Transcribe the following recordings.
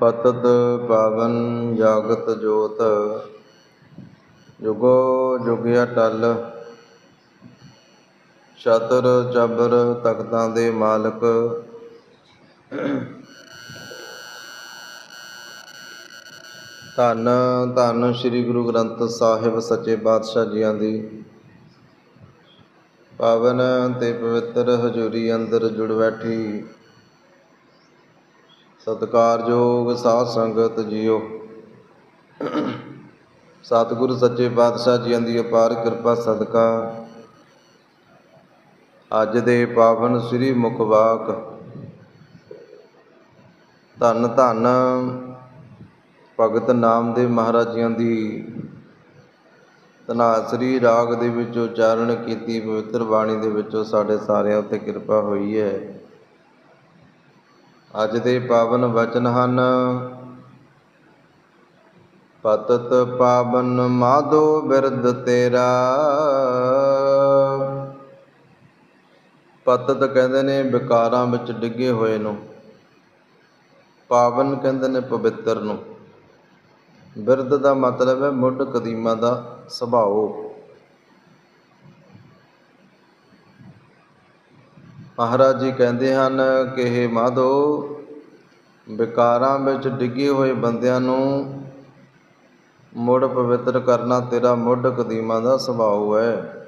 ਪਤਤ ਪਾਵਨ ਜਾਗਤ ਜੋਤ, ਜੁਗੋ ਜੁਗਿਆ ਟਲ ਛਤਰ ਚਬਰ ਤਖਤਾਂ ਦੇ ਮਾਲਕ। ਧੰਨ ਧੰਨ ਸ੍ਰੀ ਗੁਰੂ ਗ੍ਰੰਥ ਸਾਹਿਬ ਸੱਚੇ ਪਾਤਸ਼ਾਹ ਜੀਆਂ ਦੀ। ਪਾਵਨ ਤੇ ਪਵਿੱਤਰ ਹਜ਼ੂਰੀ ਅੰਦਰ ਜੁੜ ਬੈਠੀ। ਸਤਿਕਾਰਯੋਗ ਸਾਧ ਸੰਗਤ ਜੀਓ। ਸਤਿਗੁਰੂ ਸੱਚੇ ਪਾਤਸ਼ਾਹ ਜੀਆਂ ਦੀ ਅਪਾਰ ਕਿਰਪਾ, ਸਦਕਾ। ਅੱਜ ਦੇ ਪਾਵਨ ਸ੍ਰੀ ਮੁਖਵਾਕ ਧੰਨ ਧੰਨ ਭਗਤ ਨਾਮਦੇਵ ਮਹਾਰਾਜ ਜੀਆਂ ਦੀ। ਧਨਾਸਰੀ ਰਾਗ ਦੇ ਵਿੱਚ ਉਚਾਰਨ ਕੀਤੀ ਪਵਿੱਤਰ ਬਾਣੀ ਦੇ ਵਿੱਚੋਂ ਸਾਡੇ ਸਾਰਿਆਂ ਉੱਤੇ ਕਿਰਪਾ ਹੋਈ ਹੈ। ਅੱਜ ਦੇ ਪਾਵਨ ਵਚਨ ਹਨ। ਪਤਤ ਪਾਵਨ ਮਾਧੋ ਬਿਰਦ ਤੇਰਾ। ਪਤਤ ਕਹਿੰਦੇ ਨੇ ਵਿਕਾਰਾਂ ਵਿੱਚ ਡਿੱਗੇ ਹੋਏ ਨੂੰ। ਪਾਵਨ ਕਹਿੰਦੇ ਨੇ ਪਵਿੱਤਰ ਨੂੰ। ਬਿਰਦ ਦਾ ਮਤਲਬ ਹੈ ਮੁੱਢ ਕਦੀਮਾ ਦਾ ਸੁਭਾਓ ਮਹਾਰਾਜ ਜੀ ਕਹਿੰਦੇ ਹਨ ਕਿ ਇਹ ਮਾਧੋ, ਵਿਕਾਰਾਂ ਵਿੱਚ ਡਿੱਗੇ ਹੋਏ ਬੰਦਿਆਂ ਨੂੰ ਮੁੜ ਪਵਿੱਤਰ ਕਰਨਾ ਤੇਰਾ ਮੁੱਢ ਕਦੀਮਾ ਦਾ ਸੁਭਾਅ ਹੈ।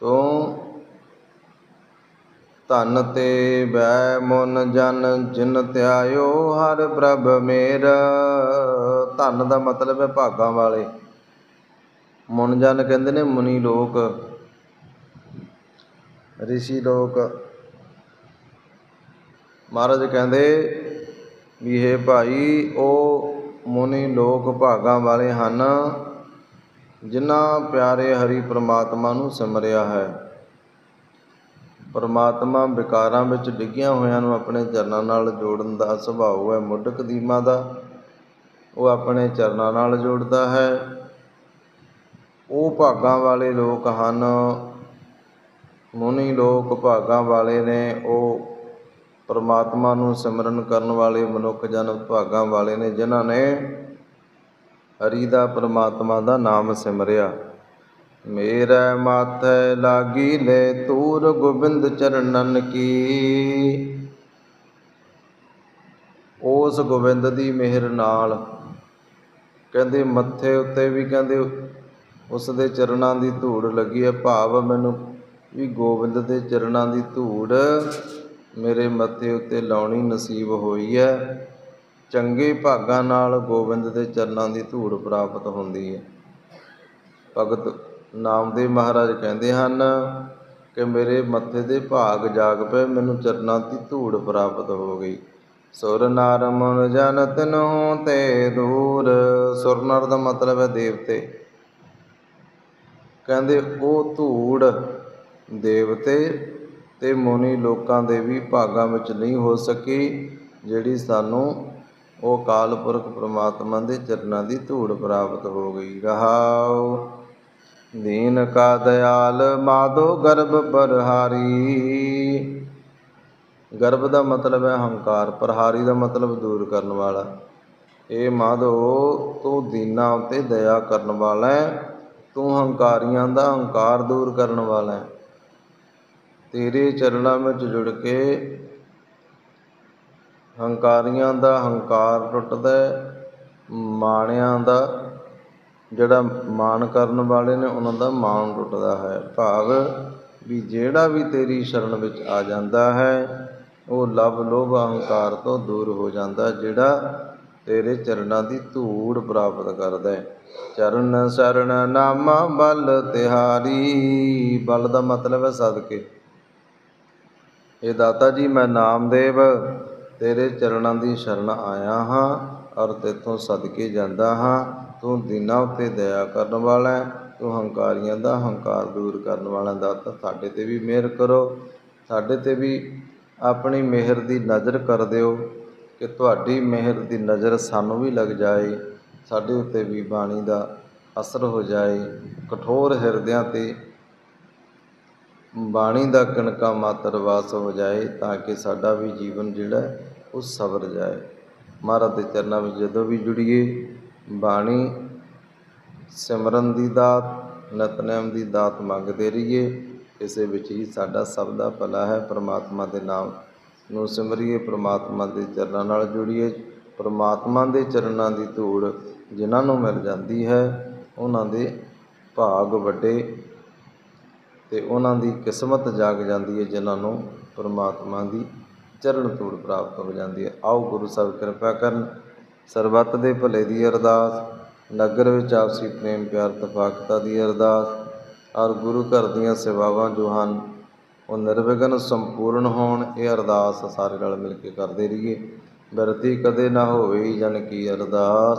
ਤੂੰ ਧਨ ਤੇ ਬੈ ਮਨ ਜਨ, ਜਿਨ ਧਿਆਇਓ ਹਰ ਪ੍ਰਭ ਮੇਰ। ਧਨ ਦਾ ਮਤਲਬ ਹੈ ਭਾਗਾਂ ਵਾਲੇ। ਮਨ ਜਨ ਕਹਿੰਦੇ ਨੇ ਮੁਨੀ ਲੋਕ। ਰਿਸ਼ੀ ਲੋਕ। ਮਹਾਰਾਜ ਕਹਿੰਦੇ ਵੀ ਇਹ ਭਾਈ, ਉਹ ਮੁਨੀ ਲੋਕ ਭਾਗਾਂ ਵਾਲੇ ਹਨ, ਜਿਨ੍ਹਾਂ ਪਿਆਰੇ ਹਰੀ ਪ੍ਰਮਾਤਮਾ ਨੂੰ ਸਿਮਰਿਆ ਹੈ। ਪਰਮਾਤਮਾ ਵਿਕਾਰਾਂ ਵਿੱਚ ਡਿੱਗਿਆ ਹੋਇਆਂ ਨੂੰ ਆਪਣੇ ਚਰਨਾਂ ਨਾਲ ਜੋੜਨ ਦਾ ਸੁਭਾਅ ਹੈ। ਮੁੱਢ ਕਦੀਮਾ ਦਾ ਉਹ ਆਪਣੇ ਚਰਨਾਂ ਨਾਲ ਜੋੜਦਾ ਹੈ। ਉਹ ਭਾਗਾਂ ਵਾਲੇ ਲੋਕ ਹਨ ਮੁਨੀ ਲੋਕ ਭਾਗਾਂ ਵਾਲੇ ਨੇ ਉਹ ਪਰਮਾਤਮਾ ਨੂੰ ਸਿਮਰਨ ਕਰਨ ਵਾਲੇ ਮਨੁੱਖ ਜਨ ਭਾਗਾਂ ਵਾਲੇ ਨੇ, ਜਿਨ੍ਹਾਂ ਨੇ ਹਰੀ ਦਾ ਪਰਮਾਤਮਾ ਦਾ ਨਾਮ ਸਿਮਰਿਆ। ਮੇਰਾ ਮਾਥੈ ਲਾਗੀ ਲੈ ਤੂਰ ਗੋਬਿੰਦ ਚਰਨਨ ਕੀ। ਉਸ ਗੋਬਿੰਦ ਦੀ ਮਿਹਰ ਨਾਲ ਕਹਿੰਦੇ ਮੱਥੇ ਉੱਤੇ ਵੀ ਕਹਿੰਦੇ ਉਸ ਦੇ ਚਰਨਾਂ ਦੀ ਧੂੜ ਲੱਗੀ ਹੈ, ਭਾਵ ਮੈਨੂੰ ਵੀ ਗੋਬਿੰਦ ਦੇ ਚਰਨਾਂ ਦੀ ਧੂੜ ਮੇਰੇ ਮੱਥੇ ਉੱਤੇ ਲਾਉਣੀ ਨਸੀਬ ਹੋਈ ਹੈ। ਚੰਗੇ ਭਾਗਾਂ ਨਾਲ ਗੋਬਿੰਦ ਦੇ ਚਰਨਾਂ ਦੀ ਧੂੜ ਪ੍ਰਾਪਤ ਹੁੰਦੀ ਹੈ। ਭਗਤ ਨਾਮਦੇਵ ਮਹਾਰਾਜ ਕਹਿੰਦੇ ਹਨ ਕਿ ਮੇਰੇ ਮੱਥੇ ਦੇ ਭਾਗ ਜਾਗ ਪਏ, ਮੈਨੂੰ ਚਰਨਾਂ ਦੀ ਧੂੜ ਪ੍ਰਾਪਤ ਹੋ ਗਈ। ਸੁਰ ਨਰ ਮਨ ਜਨ ਤਨੋ ਤੇ ਦੂਰ, ਸੁਰ ਨਰ ਦਾ ਮਤਲਬ ਹੈ ਦੇਵਤੇ। ਕਹਿੰਦੇ, ਉਹ ਧੂੜ ਦੇਵਤੇ ਤੇ ਮੁਨੀ ਲੋਕਾਂ ਦੇ ਵੀ ਭਾਗਾਂ ਵਿੱਚ ਨਹੀਂ ਹੋ ਸਕੀ, ਜਿਹੜੀ ਸਾਨੂੰ ਉਹ ਕਾਲ ਪੁਰਖ ਪ੍ਰਮਾਤਮਾ ਦੇ ਚਰਨਾਂ ਦੀ ਧੂੜ ਪ੍ਰਾਪਤ ਹੋ ਗਈ। ਰਹਾਉ, ਦੀਨ ਕਾ ਦਿਆਲ ਮਾਧੋ ਗਰਭ ਪਰਹਾਰੀ। ਗਰਭ ਦਾ ਮਤਲਬ ਹੈ ਹੰਕਾਰ, ਪ੍ਰਹਾਰੀ ਦਾ ਮਤਲਬ ਦੂਰ ਕਰਨ ਵਾਲਾ। ਇਹ ਮਾਧੋ ਤੂੰ ਦੀਨਾ ਉਤੇ ਦਇਆ ਕਰਨ ਵਾਲਾ ਹੈ, ਤੂੰ ਹੰਕਾਰੀਆਂ ਦਾ ਹੰਕਾਰ ਦੂਰ ਕਰਨ ਵਾਲਾ ਹੈ। ਤੇਰੇ ਚਰਨਾਂ ਵਿੱਚ ਜੁੜ ਕੇ ਹੰਕਾਰੀਆਂ ਦਾ ਹੰਕਾਰ ਟੁੱਟਦਾ ਮਾਣਿਆਂ ਦਾ, ਜਿਹੜਾ ਮਾਣ ਕਰਨ ਵਾਲੇ ਨੇ ਉਹਨਾਂ ਦਾ ਮਾਣ ਟੁੱਟਦਾ ਹੈ। ਭਾਵ ਵੀ ਜਿਹੜਾ ਵੀ ਤੇਰੀ ਸ਼ਰਨ ਵਿੱਚ ਆ ਜਾਂਦਾ ਹੈ, ਉਹ ਲਵ ਲੋਭ ਹੰਕਾਰ ਤੋਂ ਦੂਰ ਹੋ ਜਾਂਦਾ ਜਿਹੜਾ ਤੇਰੇ ਚਰਨਾਂ ਦੀ ਧੂੜ ਪ੍ਰਾਪਤ ਕਰਦਾ ਹੈ। ਚਰਨ ਸਰਣ ਨਾਮਾ ਬਲ ਤਿਹਾਰੀ, ਬਲ ਦਾ ਮਤਲਬ ਹੈ ਸਦਕੇ। ਇਹ ਦਾਤਾ ਜੀ, ਮੈਂ ਨਾਮਦੇਵ, ਤੇਰੇ ਚਰਨਾਂ ਦੀ ਸ਼ਰਨ ਆਇਆ ਹਾਂ ਔਰ ਤੇਥੋਂ ਸਦਕੇ ਜਾਂਦਾ ਹਾਂ। ਤੂੰ ਦਿਨਾਂ ਉੱਤੇ ਦਇਆ ਕਰਨ ਵਾਲਾ ਹੈ, ਤੂੰ ਹੰਕਾਰੀਆਂ ਦਾ ਹੰਕਾਰ ਦੂਰ ਕਰਨ ਵਾਲਾ ਦਾਤਾ, ਸਾਡੇ ਤੇ ਵੀ ਮਿਹਰ ਕਰੋ, ਸਾਡੇ ਤੇ ਵੀ ਆਪਣੀ ਮਿਹਰ ਦੀ ਨਜ਼ਰ ਕਰ ਦਿਓ ਕਿ ਤੁਹਾਡੀ ਮਿਹਰ ਦੀ ਨਜ਼ਰ ਸਾਨੂੰ ਵੀ ਲੱਗ ਜਾਏ, ਸਾਡੇ ਉੱਤੇ ਵੀ ਬਾਣੀ ਦਾ ਅਸਰ ਹੋ ਜਾਏ। ਕਠੋਰ ਹਿਰਦਿਆਂ ਤੇ ਬਾਣੀ ਦਾ ਕਣਕਾ ਮਾਤਰ ਵਾਸ ਹੋ ਜਾਏ ਤਾਂ ਕਿ ਸਾਡਾ ਵੀ ਜੀਵਨ ਜਿਹੜਾ ਉਹ ਸਬਰ ਜਾਏ। ਮਹਾਰਾਜ ਦੇ ਚਰਨਾਂ ਵਿੱਚ ਜਦੋਂ ਵੀ ਜੁੜੀਏ, ਬਾਣੀ ਸਿਮਰਨ ਦੀ ਦਾਤ, ਨਤਨਮ ਦੀ ਦਾਤ ਮੰਗਦੇ ਰਹੀਏ ਇਸੇ ਵਿੱਚ ਹੀ ਸਾਡਾ ਸਭ ਦਾ ਭਲਾ ਹੈ। ਪ੍ਰਮਾਤਮਾ ਦੇ ਨਾਮ ਨੂੰ ਸਿਮਰੀਏ, ਪ੍ਰਮਾਤਮਾ ਦੇ ਚਰਨਾਂ ਨਾਲ ਜੁੜੀਏ। ਪ੍ਰਮਾਤਮਾ ਦੇ ਚਰਨਾਂ ਦੀ ਧੂੜ ਜਿਨ੍ਹਾਂ ਨੂੰ ਮਿਲ ਜਾਂਦੀ ਹੈ, ਉਹਨਾਂ ਦੇ ਭਾਗ ਵੱਡੇ ਤੇ ਉਹਨਾਂ ਦੀ ਕਿਸਮਤ ਜਾਗ ਜਾਂਦੀ ਹੈ, ਜਿਨ੍ਹਾਂ ਨੂੰ ਪਰਮਾਤਮਾ ਦੀ ਚਰਨ ਧੂੜ ਪ੍ਰਾਪਤ ਹੋ ਜਾਂਦੀ ਹੈ। ਆਓ ਗੁਰੂ ਸਾਹਿਬ ਕਿਰਪਾ ਕਰਨ, ਸਰਬੱਤ ਦੇ ਭਲੇ ਦੀ ਅਰਦਾਸ, ਨਗਰ ਵਿੱਚ ਆਪਸੀ ਪ੍ਰੇਮ ਪਿਆਰ ਤਫਾਕਤਾ ਦੀ ਅਰਦਾਸ ਔਰ ਗੁਰੂ ਘਰ ਦੀਆਂ ਸੇਵਾਵਾਂ ਜੋ ਹਨ, ਉਹ ਨਿਰਵਿਘਨ ਸੰਪੂਰਨ ਹੋਣ, ਇਹ ਅਰਦਾਸ ਸਾਰੇ ਨਾਲ ਮਿਲ ਕੇ ਕਰਦੇ ਰਹੀਏ। ਬਿਰਤੀ ਕਦੇ ਨਾ ਹੋਵੇ, ਜਨ ਕੀ ਅਰਦਾਸ।